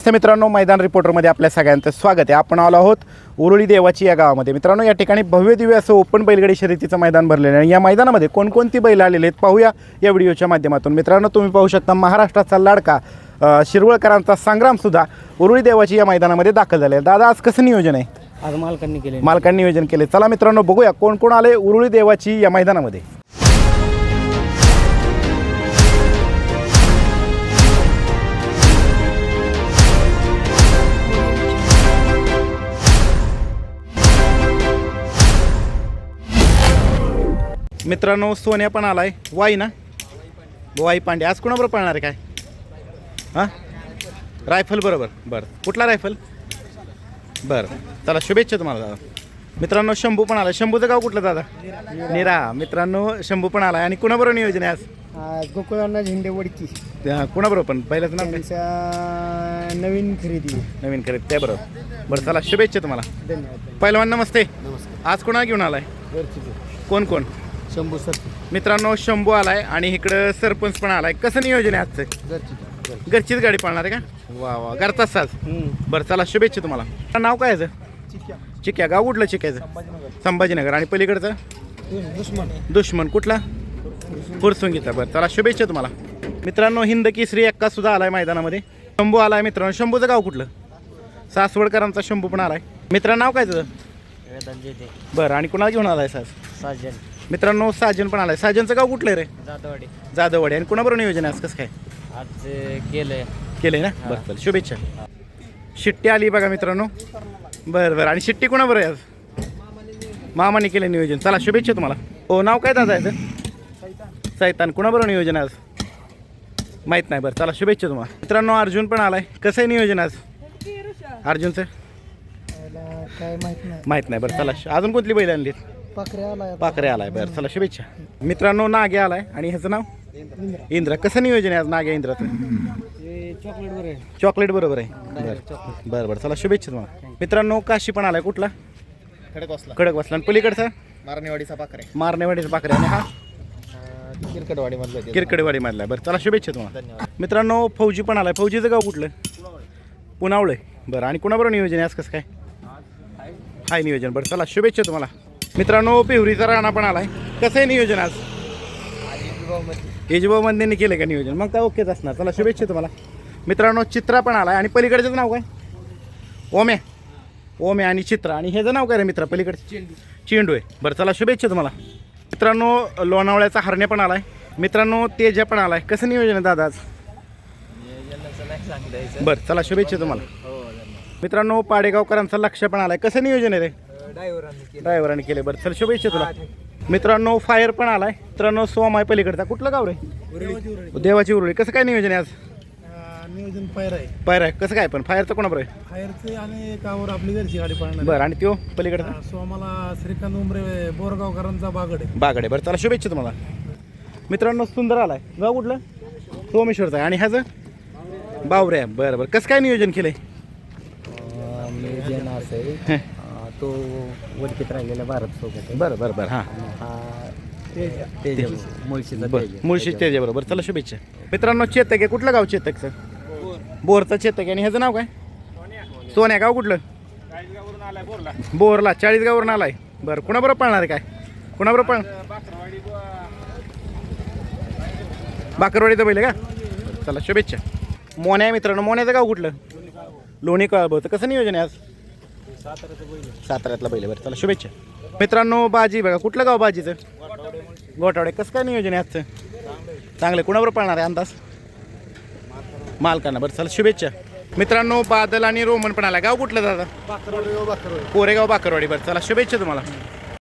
नमस्ते मित्रांनो मैदान रिपोर्टरमध्ये आपल्या सगळ्यांचं स्वागत आहे. आपण आलो आहोत उरुळी देवाची या गावामध्ये. मित्रांनो या ठिकाणी भव्य दिव्य असं ओपन बैलगाडी शर्यतीचं मैदान भरलेलं आहे. आणि या मैदानामध्ये कोणकोणती बैल आलेले आहेत पाहूया या व्हिडिओच्या माध्यमातून. मित्रांनो तुम्ही पाहू शकता महाराष्ट्राचा लाडका शिरवळकरांचा संग्रामसुद्धा उरुळी देवाची या मैदानामध्ये दाखल झाले दादा आज कसं नियोजन आहे? आज मालकांनी केले मालकांनी नियोजन केले चला मित्रांनो बघूया कोण कोण आले उरुळी देवाची या मैदानामध्ये. मित्रांनो सोन्या पण आलाय. वाई ना? वाई पांडे. आज कोणाबरोबर पळणार आहे काय? हां? रायफल बरोबर. बरं. कुठला रायफल? बरं. चला शुभेच्छा तुम्हाला दादा. मित्रांनो शंभू पण आला शंभूचं गाव कुठलं दादा? निरा. मित्रांनो शंभू पण आला आणि कुणाबरोबर नियोजन आहे आज? गोकुळांना झेंडे वडकी. कुणाबरोबर पण? पहिल्याचं नाव काय? त्यांच्या नवीन खरेदी. नवीन करीत त्याबरोबर बरं चला शुभेच्छा तुम्हाला. धन्यवाद. पहिलवान नमस्ते. आज कोणा घेऊन आलाय? कोण कोण? शंभू सर. मित्रांनो शंभू आलाय आणि इकडं सरपंच पण आलाय. कसं नियोजन आहे आजचं? घरची घरचीच. गाडी पळणार आहे का? वा वा. घरचाच साज. बरं चला शुभेच्छा तुम्हाला. नाव काय याचं चिक्या. गाव कुठलं चिक्याचं संभाजीनगर. आणि पलीकडचं? दुश्मन. दुश्मन. कुठला? फुरसुंगीचा. बरं चला शुभेच्छा तुम्हाला. मित्रांनो हिंद केसरी एक्का सुद्धा आलाय मैदानामध्ये. शंभू आलाय मित्रांनो. शंभूचं गाव कुठलं? सासवडकरांचा शंभू पण आलाय. मित्रांनो नाव काय तुझं? बरं आणि कुणाला घेऊन आलाय साजन. मित्रांनो साजन पण आलाय. साजनचं गाव कुठलं आहे रे? जाधववाडी. जाधववाडी. आणि कुणाबरोबर नियोजन आहे आज? कसं काय? आज केलंय. केलंय ना? बरं चल शुभेच्छा. शिट्टी आली बघा मित्रांनो. बरं बरं. आणि शिट्टी कुणाबरोबर आहे आज? मामाने केलं नियोजन. चला शुभेच्छा तुम्हाला. हो नाव काय दादा याचं? सैतान. कुणाबरोबर नियोजन आहे आज? माहीत नाही. बरं चला शुभेच्छा तुम्हाला. मित्रांनो अर्जुन पण आलाय. कसं आहे नियोजन आज? अर्जुनचं? काय माहीत नाही. माहीत नाही. बरं चला शु- अजून कोणती बैल आणली आलाय पाखरे आलाय बरं चला शुभेच्छा. मित्रांनो नागे आलाय. आणि ह्याचं नाव? इंद्र. कसं नियोजन आहे आज नागे इंद्राचं? चॉकलेट बरं चॉकलेट बरोबर आहे. बरं. बरं बरं चला शुभेच्छा तुम्हाला. मित्रांनो काशी पण आलाय. कुठला? खडक बसला कडक बसला आणि पलीकडचा? मारणेवाडीचा पाकरे मारणेवाडीचा पाखरे. आणि हा? किरकटवाडी मधलं किरकडवाडी मधला बरं चला शुभेच्छा तुम्हाला. धन्यवाद. मित्रांनो फौजी पण आलाय. फौजीचं गाव कुठलं? पुनावळे बरं आणि कुणाबरोबर नियोजन आहे? आज कसं काय? हाय नियोजन. बरं चला शुभेच्छा तुम्हाला. मित्रांनो पिवरीचा राणा पण आलाय. कसं आहे नियोजन आज? यजभाऊ मंदिरने केलं का नियोजन? मग काय ओकेच असणार. चला शुभेच्छा तुम्हाला. मित्रांनो चित्रा पण आलाय. आणि पलीकडचं नाव काय? ओमे ओमे आणि चित्रा. आणि ह्याचं नाव काय रे मित्रा? पलीकडचं? चेंडू आहे. बरं चला शुभेच्छा तुम्हाला. मित्रांनो लोणावळ्याचा हरणे पण आलाय. मित्रांनो तेजा पण आलाय. कसं नियोजन आहे दादा आज? बरं चला शुभेच्छा तुम्हाला. मित्रांनो पाडेगावकरांचा लक्ष पण आलाय. कसं नियोजन आहे रे? ड्रायव्हरांनी केले. बरं. चल शुभेच्छा तुला. मित्रांनो फायर पण आलाय. मित्रांनो सोम आहे पलीकडचा. कुठलं गाव रे? देवाची उरुळी. कसं काय नियोजन आहे आज? नियोजन पायर आहे. फायर आहे. कसं काय पण? फायरचं कोणाबरोबर आहे? फायरचे आणि कावर आपली घरची गाडी पाळणार बरं आणि त्यो पलीकडचा? सोमाला श्रीकांत उमरे बोरगावकरांचा बागड आहे. बागडे बरं चला शुभेच्छा तुम्हाला. मित्रांनो सुंदर आलाय. गाव कुठलं? सोमेश्वरचा आहे. आणि ह्याचं? बावरे आहे बरं बरं. कसं काय नियोजन केलंय? नियोजन असं तो वडकीत राहिलेला भारत सोबत बरं बरं बरं. हां. हा तेज मुळशीचा बरं. मुळशी तेजा बरोबर. चला शुभेच्छा. मित्रांनो चेतक आहे. कुठलं गाव चेतकचं बोरचं चेतक आहे. आणि ह्याचं नाव काय? सोन्या. गाव कुठलं? बोरला. चाळीसगाववरून आलाय. बरं. कुणाबरोबर पळणार आहे काय? कुणाबरोबर पळ बाकरवाडीचं पहिले का? चला शुभेच्छा. मोन्या मित्रांनो. मोन्याचं गाव कुठलं? लोणी कळबोचं कसं नियोजन आहे आज? साताऱ्यातला पहिले बरं चला शुभेच्छा. मित्रांनो बाजी बघा कुठलं गाव बाजीचं? गोटावडे कसं काय नियोजन आहे आजचं? चांगलं कुणाबरोबर पळणार आहे अंदाज? मालकांना. बरं चला शुभेच्छा. मित्रांनो बादल आणि रोमन पण आला गाव कुठलं दादा? कोरेगाव बाकरवाडी. बरं चला शुभेच्छा तुम्हाला.